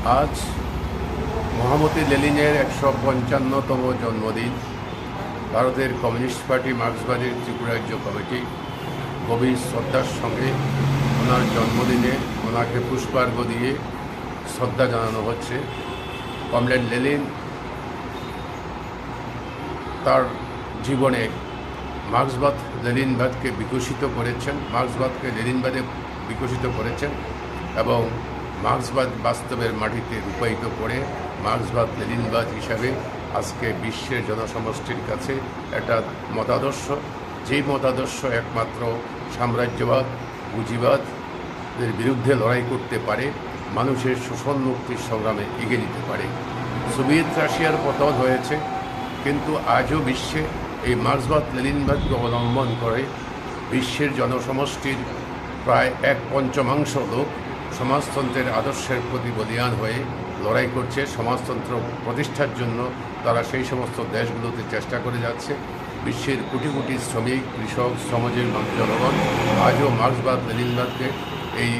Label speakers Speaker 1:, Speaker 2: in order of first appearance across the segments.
Speaker 1: আজ মহামতি লেলিনের একশো পঞ্চান্নতম জন্মদিন। ভারতের কমিউনিস্ট পার্টি মার্ক্সবাদী ত্রিপুরা রাজ্য কমিটি গভীর শ্রদ্ধার সঙ্গে ওনার জন্মদিনে ওনাকে পুষ্পার্ঘ দিয়ে শ্রদ্ধা জানানো হচ্ছে। কমরেড লেনিন তার জীবনে মার্ক্সবাদ লেনিনবাদকে বিকশিত করেছেন, মার্ক্সবাদকে লেনিনবাদে বিকশিত করেছেন এবং মার্ক্সবাদ বাস্তবের মাটিতে রূপায়িত করে মার্ক্সবাদ লেনিনবাদ হিসাবে আজকে বিশ্বের জনসমষ্টির কাছে একটা মতাদর্শ। যেই মতাদর্শ একমাত্র সাম্রাজ্যবাদ, পুঁজিবাদের বিরুদ্ধে লড়াই করতে পারে, মানুষের শোষণ মুক্তির সংগ্রামে এগিয়ে নিতে পারে। সোভিয়েত রাশিয়ার পতন হয়েছে, কিন্তু আজও বিশ্বে এই মার্ক্সবাদ লেনিনবাদকে অবলম্বন করে বিশ্বের জনসমষ্টির প্রায় এক পঞ্চমাংশ লোক সমাজতন্ত্রের আদর্শের প্রতি বলিয়ান হয়ে লড়াই করছে সমাজতন্ত্র প্রতিষ্ঠার জন্য তারা সেই সমস্ত দেশগুলোতে চেষ্টা করে যাচ্ছে। বিশ্বের কোটি কোটি শ্রমিক, কৃষক সমাজের জনগণ আজও মার্ক্সবাদ, লেনিনবাদকে এই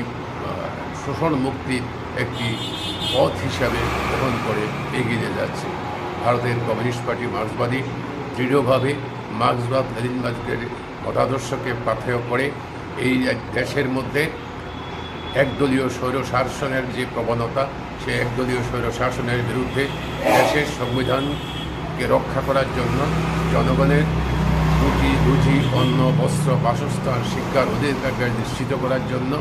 Speaker 1: শোষণ মুক্তির একটি পথ হিসাবে গ্রহণ করে এগিয়ে যাচ্ছে। ভারতের কমিউনিস্ট পার্টি মার্ক্সবাদী দৃঢ়ভাবে মার্ক্সবাদ লেনিনবাদের মতাদর্শকে পাথেয় করে এই দেশের মধ্যে একদলীয় স্বৈর শাসনের যে প্রবণতা, সে একদলীয় স্বৈর শাসনের বিরুদ্ধে দেশের সংবিধানকে রক্ষা করার জন্য জনগণের রুটি রুজি, অন্ন, বস্ত্র, বাসস্থান, শিক্ষার অধিকারকে নিশ্চিত করার জন্য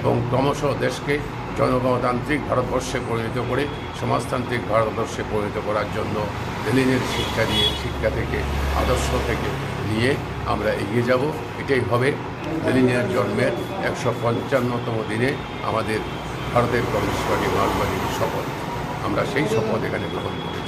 Speaker 1: এবং ক্রমশ দেশকে জনগণতান্ত্রিক ভারতবর্ষে পরিণত করে সমাজতান্ত্রিক ভারতবর্ষে পরিণত করার জন্য লেনিনের শিক্ষা দিয়ে, শিক্ষা থেকে, আদর্শ থেকে নিয়ে আমরা এগিয়ে যাব। এটাই হবে লেনিনিয়ার জন্মের একশো পঞ্চান্নতম দিনে আমাদের ভারতের কমিউনিস্ট পার্টি মার্কবাদীর শপথ। আমরা সেই শপথ এখানে গ্রহণ করি